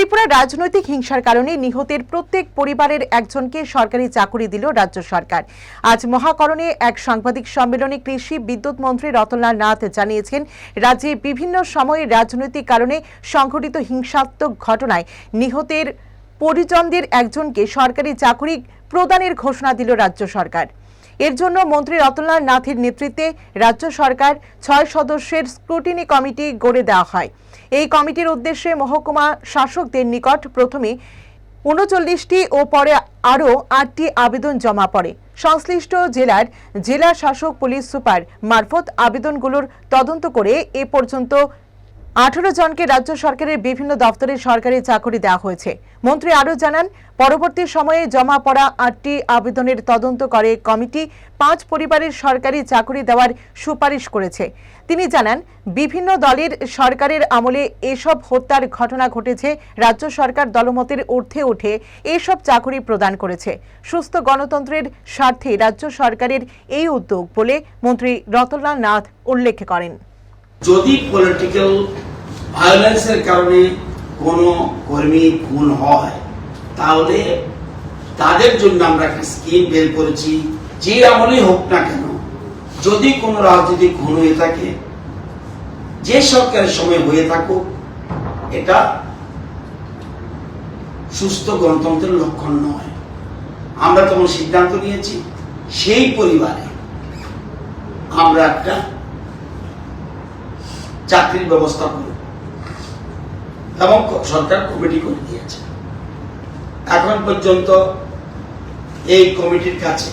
ত্রিপুরা রাজনৈতিক হিংসার কারণে নিহতের প্রত্যেক পরিবারের একজনকে সরকারি চাকুরি দিল রাজ্য সরকার। আজ মহাকরণে এক সাংবাদিক সম্মেলনে কৃষি বিদ্যুৎ মন্ত্রী রতনলাল নাথ জানিয়েছেন, রাজ্যে বিভিন্ন সময়ে রাজনৈতিক কারণে সংঘটিত হিংসাত্মক ঘটনায় নিহতের পরিজনদের একজনকে সরকারি চাকুরি প্রদানের ঘোষণা দিল রাজ্য সরকার। এর জন্য মন্ত্রী রতনলাল নাথের নেতৃত্বে রাজ্য সরকার ছয় সদস্যের স্ক্রুটিনি কমিটি গড়ে দেওয়া হয়। এই কমিটির উদ্দেশ্যে মহকুমা শাসকদের নিকট প্রথমে উনচল্লিশটি ও পরে আরও আটটি আবেদন জমা পড়ে। সংশ্লিষ্ট জেলার জেলা শাসক পুলিশ সুপার মারফত আবেদনগুলোর তদন্ত করে এ পর্যন্ত আঠারো জনকে রাজ্য সরকারের বিভিন্ন দপ্তরে সরকারি চাকরি দেওয়া হয়েছে। মন্ত্রী আরও জানান, পরবর্তী সময়ে জমা পড়া আটটি আবেদনের তদন্ত করে কমিটি পাঁচ পরিবারের সরকারি চাকরি দেওয়ার সুপারিশ করেছে। তিনি জানান, বিভিন্ন দলের সরকারের আমলে এসব হত্যার ঘটনা ঘটেছে, রাজ্য সরকার দলমতের ঊর্ধ্বে উঠে এসব চাকরি প্রদান করেছে। সুস্থ গণতন্ত্রের স্বার্থে রাজ্য সরকারের এই উদ্যোগ বলে মন্ত্রী রতনলাল নাথ উল্লেখ করেন। যদি পলিটিক্যাল ভায়োলেন্সের কারণে কোনো কর্মী খুন হয়, তাহলে তাদের জন্য আমরা একটা স্কিম বের করেছি, যে আমলেই হোক না কেন, যদি কোনো রাজনৈতিক খুন হয়ে থাকে, যে সরকারের সময় হয়ে থাকুক, এটা সুস্থ গণতন্ত্রের লক্ষণ নয়। আমরা তখন সিদ্ধান্ত নিয়েছি, সেই পরিবারে আমরা একটা চাকরির ব্যবস্থা করব। এবং সরকার কমিটি করে দিয়েছে। এখন পর্যন্ত এই কমিটির কাছে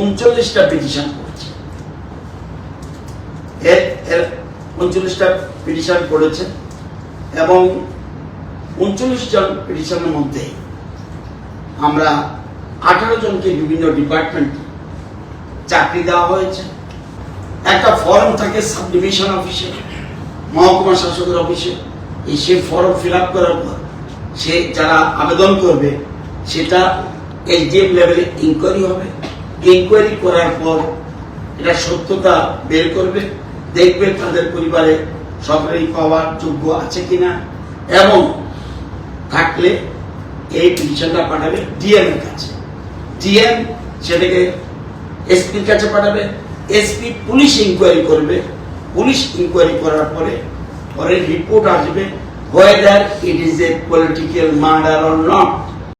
উনচল্লিশটা পিটিশন করেছে এর উনচল্লিশটা পিটিশন করেছে এবং উনচল্লিশ জন পিটিশনের মধ্যে আমরা আঠারো জনকে বিভিন্ন ডিপার্টমেন্টে চাকরি দেওয়া হয়েছে। একটা ফর্ম থাকে সাব ডিভিশন অফিসে মহকুমা শাসকের অফিসে এই সে ফর্ম ফিল আপ করার পর সে যারা আবেদন করবে, সেটা এসডিএম লেভেলে ইনকোয়ারি হবে। ইনকোয়ারি করার পর এটা সত্যতা বের করবে, দেখবে তাদের পরিবারে সরকারি পাওয়ার যোগ্য আছে কিনা এবং থাকলে এই পিটিশনটা পাঠাবে ডিএম এর কাছে। ডিএম সেটাকে এসপির কাছে পাঠাবে এসপি পুলিশ ইনকোয়ারি করবে। পুলিশ ইনকোয়ারি করার পরে পরে রিপোর্ট আসবে whether it is a political murder or not